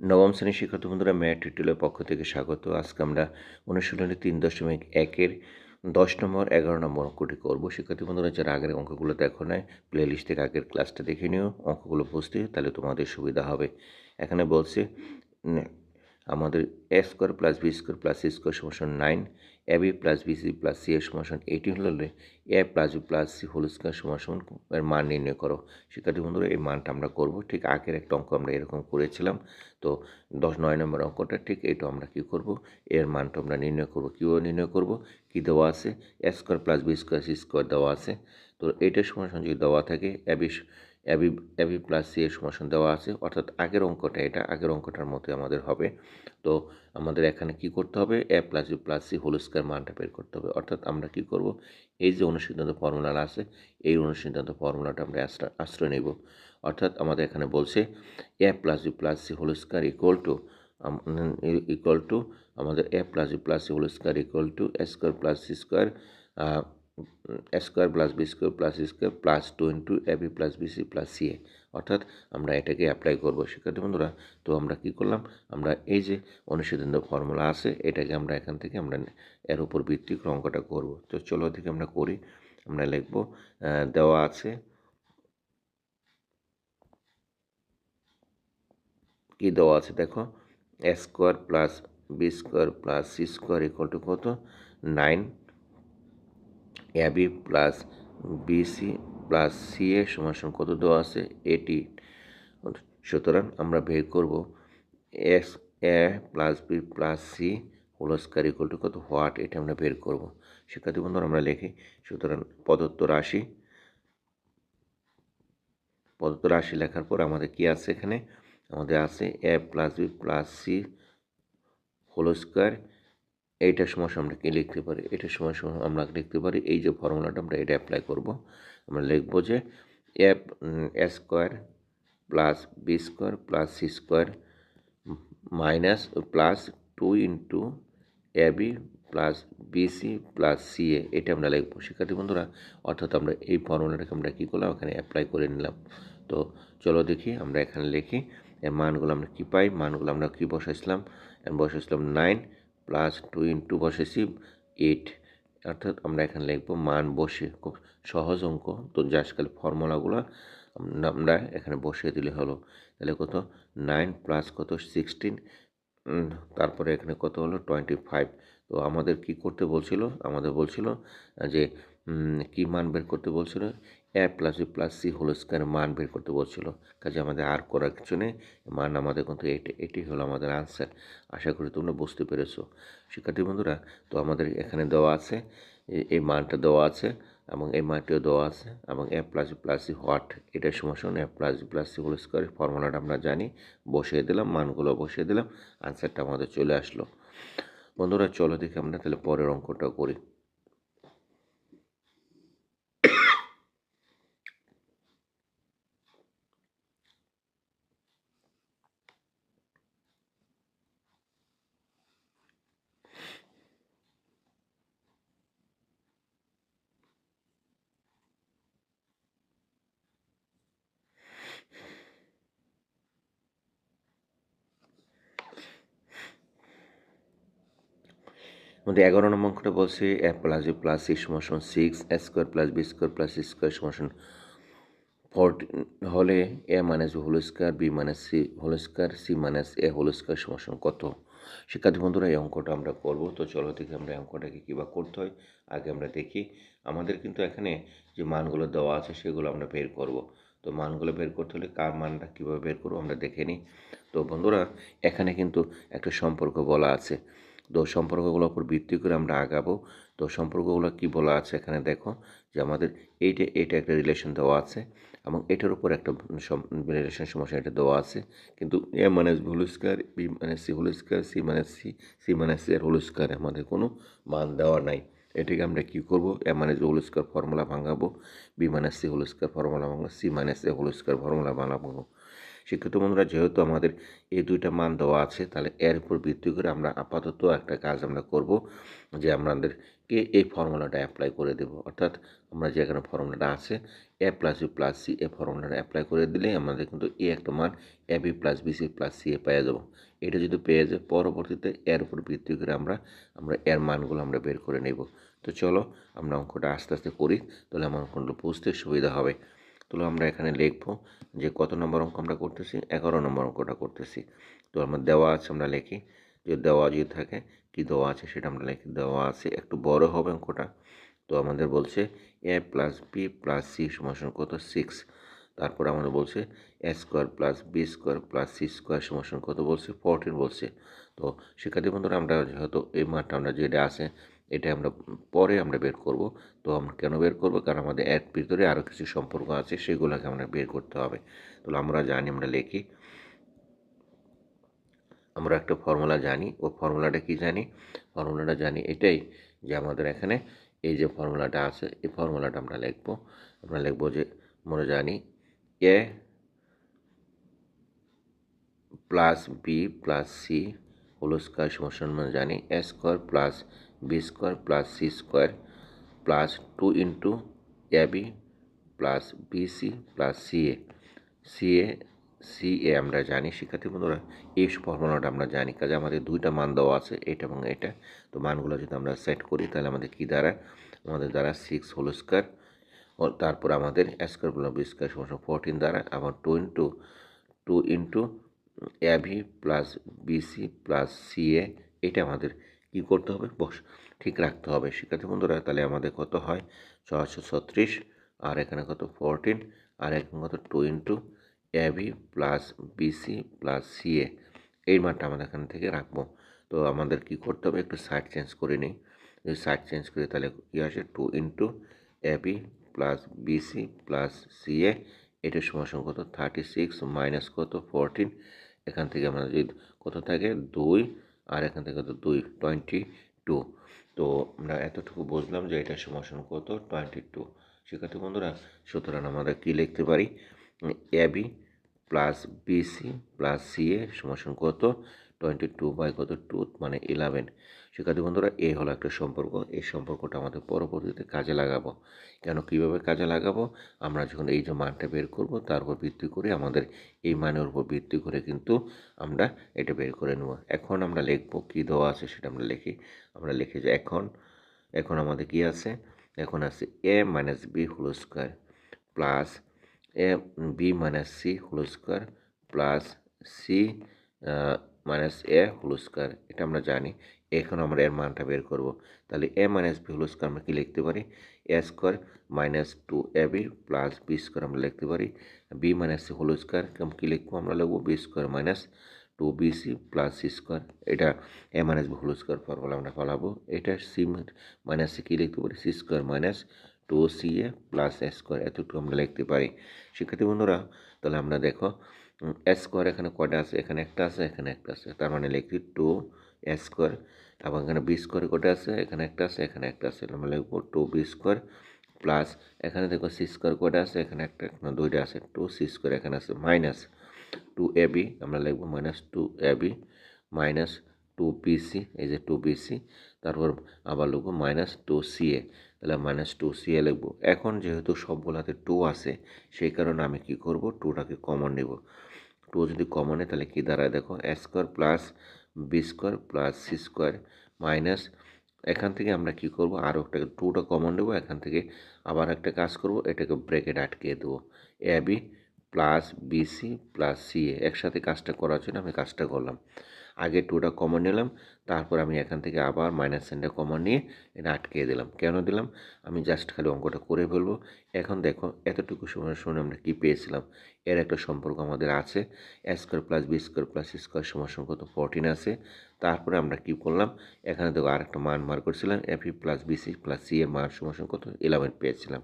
নবম শ্রেণির শিক্ষার্থী বন্ধুরা ম্যাট টিউটোরিয়ালের পক্ষ থেকে স্বাগত। আজকে আমরা অনুশীলনে তিন দশমিক একের দশ নম্বর, এগারো নম্বর অঙ্কটি করব। শিক্ষার্থী বন্ধুরা, যারা আগের অঙ্কগুলো দেখো নাই প্লে লিস্ট থেকে আগের ক্লাসটা দেখে নিও। অঙ্কগুলো বুঝতে তাহলে তোমাদের সুবিধা হবে। এখানে বলছে আমাদের A square plus B square plus C square সমস্যা nine A B plus B C plus C এর সমান এইটিন হলে A plus B plus C whole square সমান সমান এর মান নির্ণয় করো। শিক্ষার্থী বন্ধুরা, এই মানটা আমরা করব। ঠিক আগের একটা অঙ্ক আমরা এরকম করেছিলাম। তো দশ নয় নম্বর অঙ্কটা ঠিক এইটা আমরা কী করব? এর মানটা আমরা নির্ণয় করব। কীভাবে নির্ণয় করব? কী দেওয়া আছে? A square plus B square C square দেওয়া আছে। তো এইটার সমান সমান যদি দেওয়া থাকে AB AB AB plus C এর সমান দেওয়া আছে। অর্থাৎ আগের অঙ্কটা এটা, আগের অঙ্কটার মতো আমাদের হবে। তো আমাদের এখানে কি করতে হবে? A plus B plus C whole square মানটা বের করতে হবে। অর্থাৎ আমরা কি করব? এই যে অনুসিদ্ধান্ত ফর্মুলা আছে, এই অনুসিদ্ধান্ত ফর্মুলাটা আমরা আশ্রয় আশ্রয় নেব। অর্থাৎ আমাদের এখানে বলছে A plus B plus C whole square equal to equal to আমাদের A plus B plus C whole square equal to A square plus C square square plus B square plus square plus two into A B plus B C plus C A. অর্থাৎ আমরা এটাকে apply করব। শিক্ষার্থী বন্ধুরা, তো আমরা কি করলাম? আমরা এই যে অনুসিদ্ধান্ত ফর্মুলা আছে, এটাকে আমরা এখান থেকে আমরা এর উপর ভিত্তি অঙ্কটা করব। তো চলো থেকে আমরা করি। আমরা লিখব দেওয়া আছে কি দেওয়া আছে? দেখো, A square plus B square plus C square equal to কত? Nine A B plus BC plus C A সমান কত দেওয়া আছে? এটি। সুতরাং আমরা বের করব S A plus B plus C whole square কত? হোয়াট? এটা আমরা বের করব। শিক্ষার্থী বন্ধুরা, আমরা লিখি। সুতরাং প্রদত্ত রাশি প্রদত্ত রাশি লেখার পর আমাদের কি আছে এখানে? আমাদের আছে A plus B plus C whole square এইটার সময় আমরা কী লিখতে পারি? এটার সময় আমরা লিখতে পারি। এই যে ফর্মুলাটা আমরা এটা অ্যাপ্লাই করব। আমরা লিখব যে A A square plus B square plus C square minus plus two into A B plus BC plus C A এটা আমরা লিখব। শিক্ষার্থী বন্ধুরা, অর্থাৎ আমরা এই ফর্মুলাটাকে আমরা কী করলাম? এখানে অ্যাপ্লাই করে নিলাম। তো চলো দেখি, আমরা এখানে লিখি। এর মানগুলো আমরা কী পাই? মানগুলো আমরা কী বসাইছিলাম? বসাইছিলাম নাইন প্লাস টু ইন্টু বসেছি এইট অর্থাৎ আমরা এখানে লিখব মান বসে, খুব সহজ অঙ্ক। তো যা খালি ফর্মুলাগুলো, আমরা এখানে বসিয়ে দিলে হলো। তাহলে কত? নাইন প্লাস কত? সিক্সটিন তারপরে এখানে কত হলো? টোয়েন্টি ফাইভ তো আমাদের কি করতে বলছিল? আমাদের বলছিল যে কি মান বের করতে বলছিল? A plus B plus C whole square মান বের করতে বলছিল। কাজে আমাদের আর করার কিছু নেই। মান আমাদের কিন্তু এটি এটি হলো আমাদের আনসার আশা করি তোমরা বুঝতে পেরেছ। শিক্ষার্থী বন্ধুরা, তো আমাদের এখানে দেওয়া আছে এই মানটা দেওয়া আছে এবং এই মানটিও দেওয়া আছে এবং A plus B plus C what এটার সমস্যা A plus B plus C whole square ফর্মুলাটা আমরা জানি। বসিয়ে দিলাম, মানগুলো বসিয়ে দিলাম আনসারটা আমাদের চলে আসলো। বন্ধুরা, চলো দেখি আমরা তাহলে পরের অঙ্কটা করি। মধ্যে এগারো নম্বর অঙ্কটা বলছে, A plus B plus C সমান six A square plus B square plus C square সমান ফোরটিন হলে A minus B whole square B minus C whole square C minus A whole square সমান কত? শিক্ষার্থী বন্ধুরা, এই অঙ্কটা আমরা করব। তো চলো দেখি আমরা অঙ্কটাকে কীভাবে করতে হয়। আগে আমরা দেখি, আমাদের কিন্তু এখানে যে মানগুলো দেওয়া আছে সেগুলো আমরা বের করব। তো মানগুলো বের করতে হলে কার মানটা কীভাবে বের করব আমরা দেখে নিই। তো বন্ধুরা, এখানে কিন্তু একটা সম্পর্ক বলা আছে। তো সম্পর্কগুলোর উপর ভিত্তি করে আমরা আগাবো। তো সম্পর্কগুলো কি বলা আছে এখানে দেখো যে আমাদের এইটা এটা একটা রিলেশন দেওয়া আছে এবং এটার উপর একটা রিলেশন সমস্যা এটা দেওয়া আছে। কিন্তু এ মানে হোল স্কোয়ার, বি মানে সি হোল স্কোয়ার, সি মানে সি সি মানে সি এর হোল স্কোয়ার আমাদের কোনো মান দেওয়া নাই। এটাকে আমরা কী করব? এ মানে হোল স্কোয়ার ফর্মুলা ভাঙাবো, বি মানে সি হোল স্কোয়ার ফর্মুলা ভাঙবো, সি মানে সি হোল স্কোয়ার ফর্মুলা বানাবো শিক্ষিত বন্ধুরা, যেহেতু আমাদের এই দুইটা মান দেওয়া আছে, তাহলে এর উপর ভিত্তি করে আমরা আপাতত একটা কাজ আমরা করব যে আমাদেরকে এই ফর্মুলাটা অ্যাপ্লাই করে দেব। অর্থাৎ আমরা যে এখানে ফর্মুলাটা আছে A plus B plus C এ ফর্মুলাটা অ্যাপ্লাই করে দিলে আমাদের কিন্তু এ একটা মান A B plus B C plus C A পেয়ে যাব। এটা যদি পেয়ে যায়, পরবর্তীতে এর উপর ভিত্তি করে আমরা আমরা এর মানগুলো আমরা বের করে নেব। তো চলো আমরা অঙ্কটা আস্তে আস্তে করি, তাহলে আমার অঙ্কগুলো বুঝতে সুবিধা হবে। তাহলে আমরা এখানে লিখব যে কত নম্বর অঙ্ক আমরা করতেছি? এগারো নম্বর অঙ্কটা করতেছি। তো আমার দেওয়া আছে আমরা লিখি। যে দেওয়া যদি থাকে, কি দেওয়া আছে সেটা আমরা লিখি দেওয়া আছে। একটু বড় হবে অঙ্কটা। তো আমাদের বলছে A plus B plus C সমান কত? সিক্স তারপর আমাদের বলছে A square plus B square plus C square সমান কত? বলছে ফোরটিন বলছে। তো শিক্ষার্থী বন্ধুরা, আমরা যেহেতু এই মাঠটা আমরা যেটা আছে এটা আমরা পরে আমরা বের করব। তো আমরা কেন বের করব? কারণ আমাদের এর ভিতরে আরও কিছু সম্পর্ক আছে, সেগুলোকে আমরা বের করতে হবে। তো আমরা জানি, আমরা লিখি। আমরা একটা ফর্মুলা জানি। ও ফর্মুলাটা কি জানি? ফর্মুলাটা জানি এটাই যে আমাদের এখানে এই যে ফর্মুলাটা আছে, এই ফর্মুলাটা আমরা লিখব। আমরা লিখব যে, আমরা জানি A plus B plus C whole square সমস্যা জানি A square plus B square plus C square plus two into A B plus BC plus C A C A C A আমরা জানি, শিক্ষার্থী বন্ধুরা, এই ফর্মুলাটা আমরা জানি। কাজে আমাদের দুইটা মান দেওয়া আছে, এটা এবং এটা। তো মানগুলো যদি আমরা সেট করি, তাহলে আমাদের কী দ্বারা আমাদের দ্বারা সিক্স হোল স্কোয়ার তারপর আমাদের স্কোয়ার প্লাস বি স্কোয়ার সমস্যা ফোরটিন দ্বারা আবার two into two into A B plus BC plus C A এটা আমাদের কী করতে হবে? বস, ঠিক রাখতে হবে। শিক্ষার্থী বন্ধুরা, তাহলে আমাদের কত হয়? ছশো ছত্রিশ, আর এখানে কত? ফোরটিন আর এখানে কত? Two into A B plus BC plus C A এই মানটা আমাদের এখান থেকে রাখব। তো আমাদের কি করতে হবে? একটু সাইড চেঞ্জ করে নিই। যদি সাইড চেঞ্জ করি তাহলে কী আসে? Two into A B plus BC plus C A এটার সময় কত? থার্টি সিক্স মাইনাস কত? ফোরটিন এখান থেকে আমরা যদি কত থাকে? দুই আর এখান থেকে তো দুই টোয়েন্টি টু তো আমরা এতটুকু বুঝলাম যে এটা সমাসন কত? টোয়েন্টি টু শিক্ষার্থী বন্ধুরা, সুতরাং আমরা কী লিখতে পারি? A, B plus BC plus C A সমাসন কত? টোয়েন্টি টু বাই কত টু মানে ইলেভেন শিক্ষার্থী বন্ধুরা এই হলো একটা সম্পর্ক। এই সম্পর্কটা আমাদের পরবর্তীতে কাজে লাগাবো। কেন, কীভাবে কাজে লাগাবো? আমরা যখন এই যে মানটা বের করব, তার উপর ভিত্তি করে আমাদের এই মানের উপর ভিত্তি করে কিন্তু আমরা এটা বের করে নেব। এখন আমরা লিখব কী দেওয়া আছে সেটা আমরা লিখি। আমরা লিখি যে এখন এখন আমাদের কি আছে? এখন আছে A minus B whole square plus A B minus C whole square plus C minus A whole square এটা আমরা জানি। এখন আমরা এর মানটা বের করব। তাহলে A minus B whole square আমরা কী লিখতে পারি? A square minus two A B plus B square আমরা লিখতে পারি। B minus C whole square কেমন কী লিখব আমরা লিখব? B square minus two B C plus C square এটা A minus B whole square formula আমরা ফলাবো। এটা সি মাইনাস সি কী লিখতে পারি? C square minus two C A plus A square এতটুকু আমরা লিখতে পারি। শিক্ষার্থী বন্ধুরা তাহলে আমরা দেখো স্কোয়ার এখানে কটা আছে? এখানে একটা আছে, এখানে একটা আছে। তার মানে লিখি টু স্কোয়ার এবং এখানে বি স্কোয়ার কটা আছে? এখানে একটা আছে, এখানে একটা আছে। আমরা লিখব টু বি স্কোয়ার প্লাস এখানে দেখো সি স্কোয়ার কটা আছে? এখানে একটা, এখানে দুইটা আছে। টু সি স্কোয়ার এখানে আছে মাইনাস টু এ বি আমরা লিখব minus two A B minus two BC এই যে টু বিসি তারপর আবার লিখব মাইনাস টু সি এ তাহলে মাইনাস টু সি এ লিখব। এখন যেহেতু সবগুলাতে টু আছে, সেই কারণে আমি কি করব? টুটাকে কমন নেব। টু যদি কমন কমনে তাহলে কী দাঁড়ায়? দেখো A square plus B square plus C square minus এখান থেকে আমরা কি করব? আরও একটা টুটা কমন নেব, এখান থেকে আবার একটা কাজ করব, এটাকে ব্রেকেট আটকে দেবো। A B plus BC plus C A একসাথে কাজটা করার জন্য আমি কাজটা করলাম। আগে টুটা কমন নিলাম, তারপর আমি এখান থেকে আবার মাইনাস সাইনটা কমন নিয়ে এটা আটকে দিলাম। কেন দিলাম? আমি জাস্ট খালি অঙ্কটা করে ফেলব। এখন দেখো, এতটুকু সময় শুনে আমরা কী পেয়েছিলাম? এর একটা সম্পর্ক আমাদের আছে। A square plus B square plus square সময় কত ফোরটিন আছে। তারপরে আমরা কী করলাম? এখানে দেখো আর একটা মান মার করছিলাম F E plus BC plus C এর মান সময় কত ইলেভেন পেয়েছিলাম।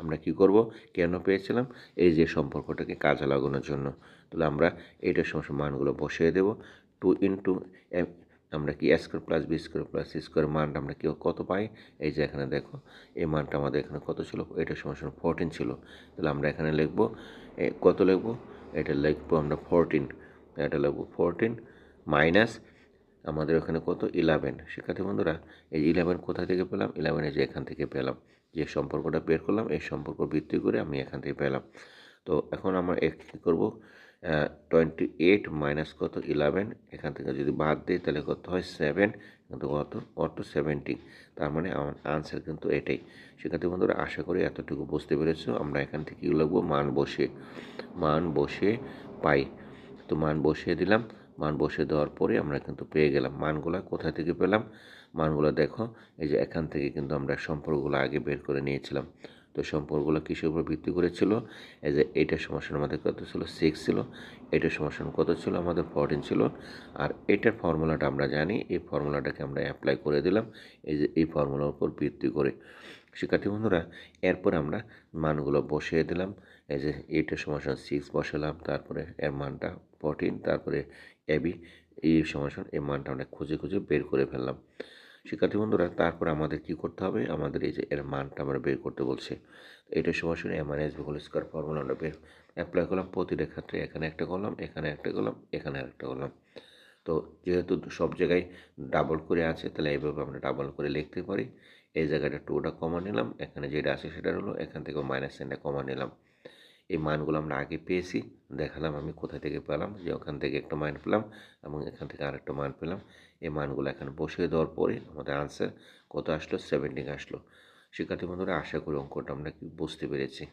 আমরা কি করব? কেন পেয়েছিলাম? এই যে সম্পর্কটাকে কাজে লাগানোর জন্য। তাহলে আমরা এইটার সমস্ত মানগুলো বসিয়ে দেবো। টু ইন্টু আমরা কি square plus B square plus C square মানটা আমরা কেউ কত পাই? এই যে এখানে দেখো, এই মানটা আমাদের এখানে কত ছিল? এটার সময় ফোরটিন ছিল। তাহলে আমরা এখানে লিখব কত লিখব? এটা লিখব আমরা ফোরটিন এটা লিখব ফোরটিন মাইনাস আমাদের ওখানে কত? ইলেভেন শিক্ষার্থী বন্ধুরা, এই ইলেভেন কোথা থেকে পেলাম? ইলেভেনে যে এখান থেকে পেলাম। যে সম্পর্কটা বের করলাম, এই সম্পর্ক ভিত্তি করে আমি এখান থেকে পেলাম। তো এখন আমরা কী করব? টোয়েন্টি এইট মাইনাস কত? ইলেভেন এখান থেকে যদি বাদ দিই, তাহলে কত হয়? সেভেন কিন্তু কত? কত? সেভেন্টি তার মানে আমার আনসার কিন্তু এটাই। শিক্ষার্থী বন্ধুরা, আশা করি এতটুকু বুঝতে পেরেছ। আমরা এখান থেকে কী লিখব? মান বসে মান বসে পাই। তো মান বসিয়ে দিলাম। মান বসিয়ে দেওয়ার পরে আমরা কিন্তু পেয়ে গেলাম। মানগুলা কোথা থেকে পেলাম? মানগুলো দেখো, এই যে এখান থেকে কিন্তু আমরা সম্পর্কগুলো আগে বের করে নিয়েছিলাম। তো সম্পর্কগুলো কিসের উপর ভিত্তি করেছিল এই যে এইটার সমস্যার আমাদের কত ছিল? সিক্স ছিল। এটার সমস্যা কত ছিল? আমাদের ফোরটিন ছিল। আর এটার ফর্মুলাটা আমরা জানি। এই ফর্মুলাটাকে আমরা অ্যাপ্লাই করে দিলাম। এই যে এই ফর্মুলার উপর ভিত্তি করে। শিক্ষার্থী বন্ধুরা, এরপর আমরা মানগুলো বসিয়ে দিলাম। এই যে এইটার সমস্যা সিক্স বসালাম। তারপরে এর মানটা ফোরটিন তারপরে এবি এই সমস্যা এই মানটা আমরা খুঁজে খুঁজে বের করে ফেললাম। শিক্ষার্থী বন্ধুরা, তারপর আমাদের কি করতে হবে? আমাদের এই যে এর মানটা আমরা বের করতে বলছে। এইটার সমস্যা M R S whole square formula আমরা বের অ্যাপ্লাই করলাম প্রতিটা ক্ষেত্রে। এখানে একটা করলাম এখানে একটা করলাম এখানে একটা করলাম তো যেহেতু সব জায়গায় ডাবল করে আছে, তাহলে এইভাবে আমরা ডাবল করে লিখতে পারি। এই জায়গাটা টুটা কমা নিলাম, এখানে যেটা আছে সেটা হলো এখান থেকে মাইনাস সাইনটা কমা নিলাম। এই মানগুলো আমরা আগে পেয়েছি, দেখালাম আমি কোথা থেকে পেলাম, যে ওখান থেকে একটা মান পেলাম এবং এখান থেকে আরেকটা মান পেলাম। এই মানগুলো এখানে বসিয়ে দেওয়ার পরে আমাদের আনসার কত আসলো? সেভেন্টিন আসলো। শিক্ষার্থী বন্ধুরা, আশা করি অঙ্কটা আমরা কি বুঝতে পেরেছি।